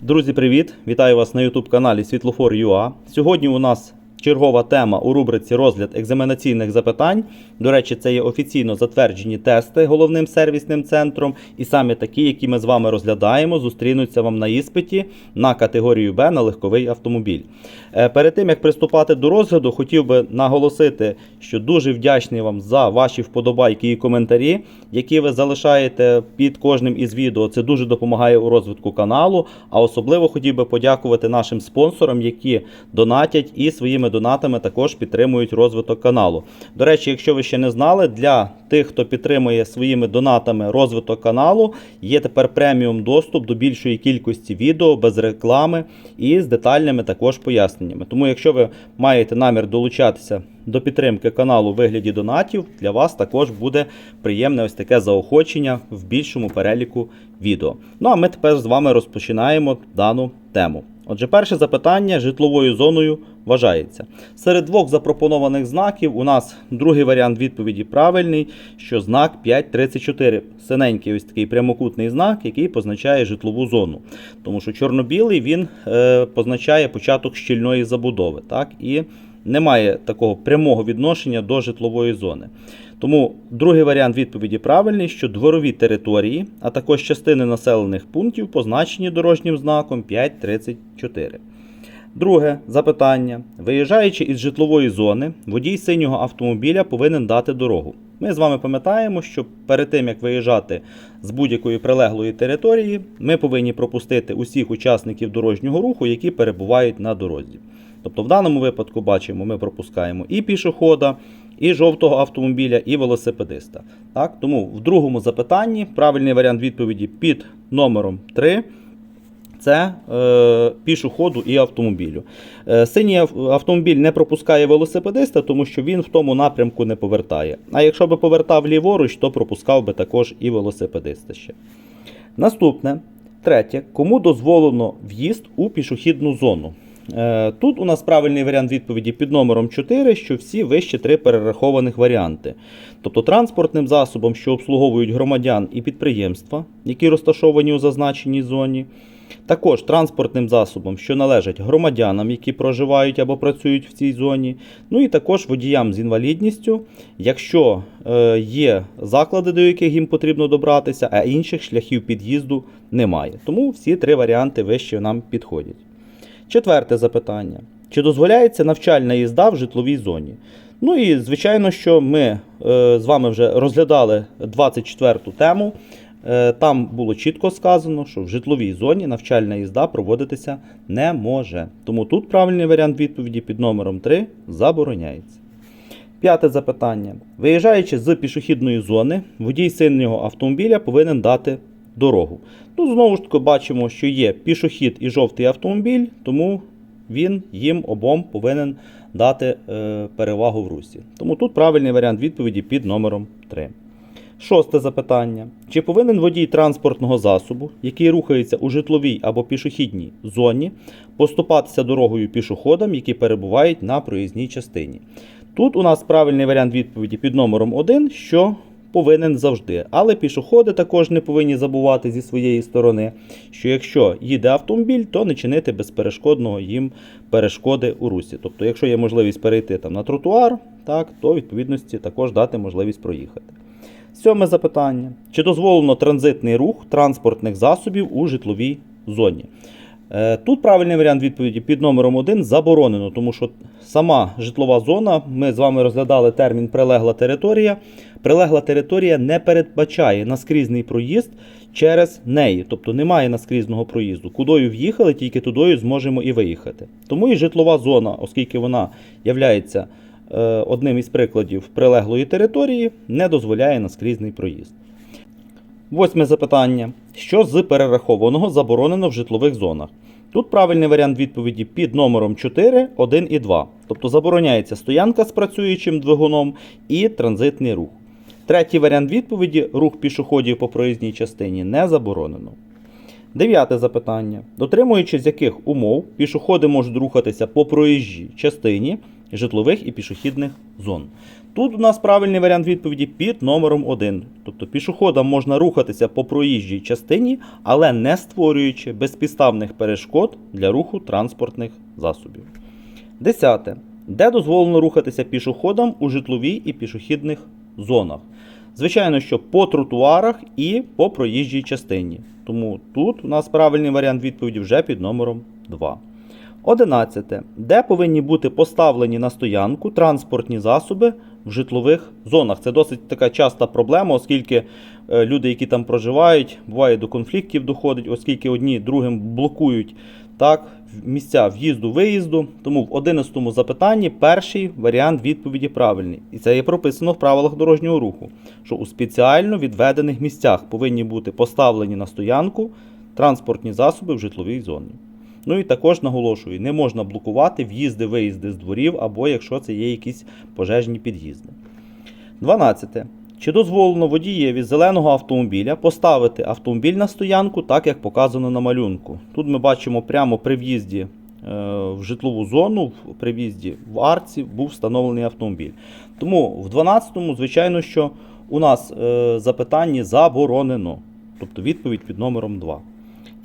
Друзі, привіт! Вітаю вас на YouTube каналі Світлофор.ua. Сьогодні у нас чергова тема у рубриці розгляд екзаменаційних запитань. До речі, це є офіційно затверджені тести головним сервісним центром. І саме такі, які ми з вами розглядаємо, зустрінуться вам на іспиті на категорію Б на легковий автомобіль. Е, Перед тим як приступати до розгляду, хотів би наголосити, що дуже вдячний вам за ваші вподобайки і коментарі, які ви залишаєте під кожним із відео. Це дуже допомагає у розвитку каналу. А особливо хотів би подякувати нашим спонсорам, які донатять і своїми донатами також підтримують розвиток каналу. До речі, якщо ви ще не знали, для тих, хто підтримує своїми донатами розвиток каналу, є тепер преміум доступ до більшої кількості відео без реклами і з детальними також поясненнями. Тому, якщо ви маєте намір долучатися до підтримки каналу у вигляді донатів, для вас також буде приємне ось таке заохочення в більшому переліку відео. Ну а ми тепер з вами розпочинаємо дану тему. Отже, перше запитання житловою зоною вважається. Серед двох запропонованих знаків у нас другий варіант відповіді правильний, що знак 534. Синенький ось такий прямокутний знак, який позначає житлову зону. Тому що чорно-білий він е, позначає початок щільної забудови. Так? І немає такого прямого відношення до житлової зони. Тому другий варіант відповіді правильний, що дворові території, а також частини населених пунктів позначені дорожнім знаком 534. Друге запитання. Виїжджаючи із житлової зони, водій синього автомобіля повинен дати дорогу. Ми з вами пам'ятаємо, що перед тим як виїжджати з будь-якої прилеглої території, ми повинні пропустити усіх учасників дорожнього руху, які перебувають на дорозі. Тобто, в даному випадку бачимо, ми пропускаємо і пішохода, і жовтого автомобіля, і велосипедиста. Так? Тому в другому запитанні правильний варіант відповіді під номером 3 це е, пішоходу і автомобілю. Е, синій автомобіль не пропускає велосипедиста, тому що він в тому напрямку не повертає. А якщо би повертав ліворуч, то пропускав би також і велосипедиста ще. Наступне, третє, кому дозволено в'їзд у пішохідну зону. Е, Тут у нас правильний варіант відповіді під номером 4, що всі вище три перерахованих варіанти. Тобто транспортним засобом, що обслуговують громадян і підприємства, які розташовані у зазначеній зоні. Також транспортним засобом, що належать громадянам, які проживають або працюють в цій зоні. Ну і також водіям з інвалідністю, якщо е, є заклади, до яких їм потрібно добратися, а інших шляхів під'їзду немає. Тому всі три варіанти вище нам підходять. Четверте запитання: чи дозволяється навчальна їзда в житловій зоні? Ну і звичайно, що ми е, з вами вже розглядали 24-ту тему. Е, Там було чітко сказано, що в житловій зоні навчальна їзда проводитися не може. Тому тут правильний варіант відповіді під номером 3 забороняється. П'яте запитання. Виїжджаючи з пішохідної зони, водій синього автомобіля повинен дати дорогу. Тут знову ж таки бачимо, що є пішохід і жовтий автомобіль, тому він їм обом повинен дати е, перевагу в русі. Тому тут правильний варіант відповіді під номером 3. Шосте запитання. Чи повинен водій транспортного засобу, який рухається у житловій або пішохідній зоні, поступатися дорогою пішоходам, які перебувають на проїзній частині? Тут у нас правильний варіант відповіді під номером 1, що повинен завжди. Але пішоходи також не повинні забувати зі своєї сторони, що якщо їде автомобіль, то не чинити безперешкодного їм перешкоди у русі. Тобто, якщо є можливість перейти там на тротуар, так, то відповідності також дати можливість проїхати. Сьоме запитання. Чи дозволено транзитний рух транспортних засобів у житловій зоні? Е, Тут правильний варіант відповіді під номером 1 заборонено, тому що сама житлова зона, ми з вами розглядали термін прилегла територія. Прилегла територія не передбачає наскрізний проїзд через неї, тобто немає наскрізного проїзду. Кудою в'їхали, тільки тудою зможемо і виїхати. Тому і житлова зона, оскільки вона являється е, одним із прикладів прилеглої території, не дозволяє наскрізний проїзд. Восьме запитання. Що з перерахованого заборонено в житлових зонах? Тут правильний варіант відповіді під номером 4, 1 і 2. Тобто забороняється стоянка з працюючим двигуном і транзитний рух. Третій варіант відповіді рух пішоходів по проїзній частині не заборонено. Дев'яте запитання. Дотримуючись яких умов пішоходи можуть рухатися по проїжджій частині житлових і пішохідних зон. Тут у нас правильний варіант відповіді під номером 1. Тобто пішоходам можна рухатися по проїжджій частині, але не створюючи безпідставних перешкод для руху транспортних засобів. Десяте. Де дозволено рухатися пішоходам у житловій і пішохідних зонах? Звичайно, що по тротуарах і по проїжджій частині. Тому тут у нас правильний варіант відповіді вже під номером 2. Одинадцяте. Де повинні бути поставлені на стоянку транспортні засоби в житлових зонах? Це досить така часта проблема, оскільки е, люди, які там проживають, буває до конфліктів доходить, оскільки одні другим блокують так, місця в'їзду-виїзду. Тому в 11 запитанні перший варіант відповіді правильний. І це є прописано в правилах дорожнього руху, що у спеціально відведених місцях повинні бути поставлені на стоянку транспортні засоби в житловій зоні. Ну і також наголошую, не можна блокувати в'їзди-виїзди з дворів або якщо це є якісь пожежні під'їзди. 12. Чи дозволено водієві зеленого автомобіля поставити автомобіль на стоянку так, як показано на малюнку? Тут ми бачимо прямо при в'їзді е, в житлову зону, при в'їзді в арці був встановлений автомобіль. Тому в 12-му, звичайно, що у нас е, запитанні заборонено. Тобто відповідь під номером 2.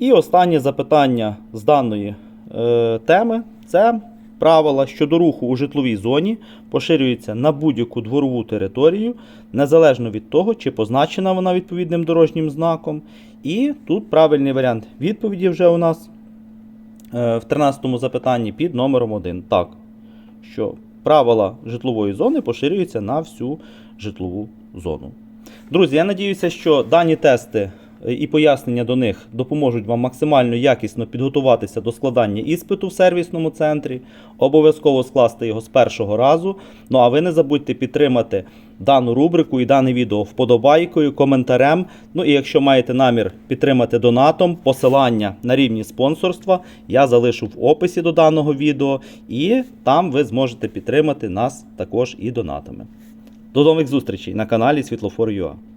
І останнє запитання з даної е, теми це правила щодо руху у житловій зоні поширюються на будь-яку дворову територію, незалежно від того, чи позначена вона відповідним дорожнім знаком. І тут правильний варіант відповіді вже у нас е, в 13 запитанні під номером 1. Так, що правила житлової зони поширюються на всю житлову зону. Друзі, я надіюся, що дані тести і пояснення до них допоможуть вам максимально якісно підготуватися до складання іспиту в сервісному центрі. Обов'язково скласти його з першого разу. Ну а ви не забудьте підтримати дану рубрику і дане відео вподобайкою, коментарем. Ну і якщо маєте намір підтримати донатом, посилання на рівні спонсорства я залишу в описі до даного відео, і там ви зможете підтримати нас також і донатами. До нових зустрічей на каналі Світлофор.ua.